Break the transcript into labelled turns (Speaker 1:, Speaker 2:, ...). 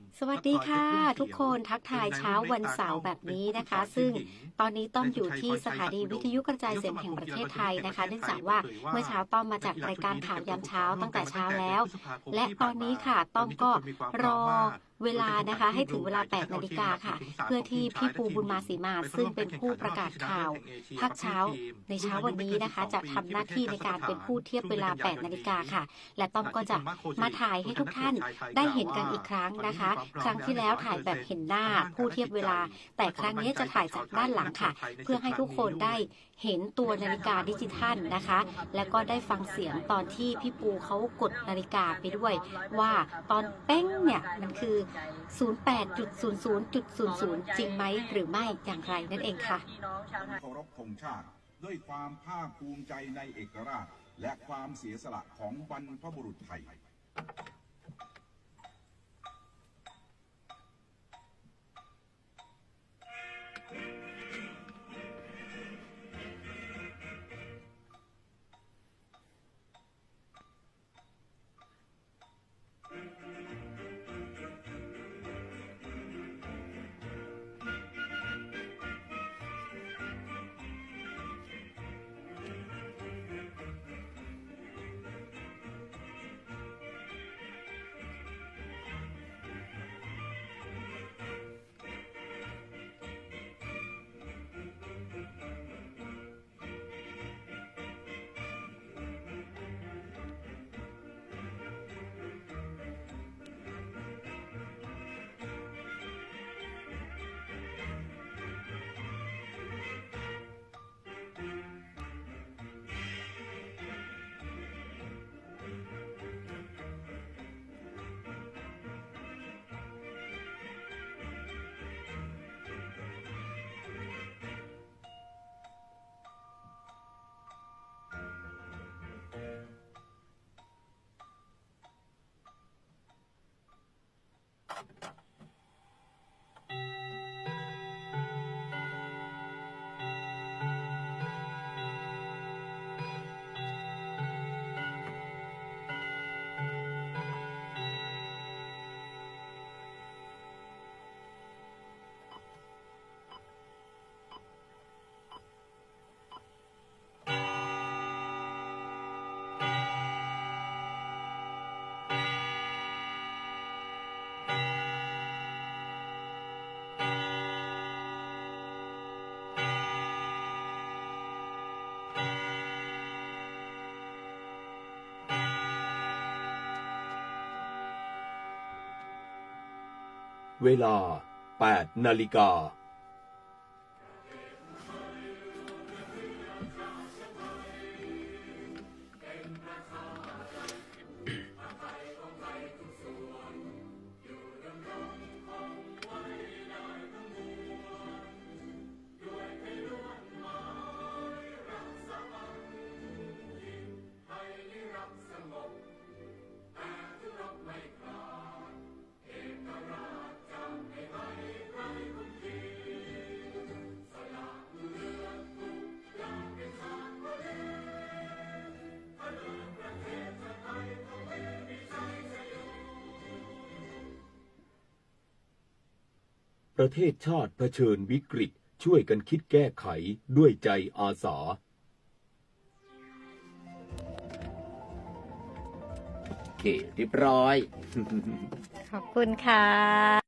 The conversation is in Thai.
Speaker 1: ำ
Speaker 2: สวัสดีค่ะ
Speaker 1: ทักทายด้วย
Speaker 2: ทุกคนทักทายเช้าวันเสาร์แบบนี้นะคะ ซึ่งตอนนี้ต้อมอยู่ที่สถานีวิทยุกระจายเสียงแห่งประเทศไทยนะคะ เนื่องจากว่าเมื่อเช้าต้อมมาจากรายการข่าวยามเช้าตั้งแต่เช้าแล้ว และตอนนี้ค่ะต้อมก็รอ เวลานะคะให้ถึงเวลา 8 นาฬิกาค่ะ เพื่อที่พี่ปูบุญมาสีมา ซึ่งเป็นผู้ประกาศข่าวภาคเช้า ในเช้าวันนี้นะคะ จะทำหน้าที่ในการเป็นผู้เทียบเวลา 8 นาฬิกาค่ะ และต้อมก็จะมาถ่ายให้ทุกท่านได้เห็นกันอีกครั้งนะคะ ครั้งที่แล้วถ่ายแบบเห็นหน้าผู้เทียบเวลา แต่ครั้งนี้จะถ่ายจากด้านหลังค่ะ เพื่อให้ทุกคนได้เห็นตัวนาฬิกาดิจิทัลนะคะ แล้วก็ได้ฟังเสียงตอนที่พี่ปูเขากดนาฬิกาไปด้วย ว่าตอนเป้งเนี่ยมันคือ08.00.00 จริงไหมหรือไม่อย่างไรนั่นเองค่ะ
Speaker 3: เคารพธงชาติด้วยความภาคภูมิใจในเอกราช และความเสียสละของบรรพบุรุษไทย
Speaker 4: เวลา 8 นาฬิกา ประเทศชาติเผชิญวิกฤตช่วยกันคิดแก้ไขด้วยใจอาสา โอเคเรียบร้อย
Speaker 2: ขอบคุณค่ะ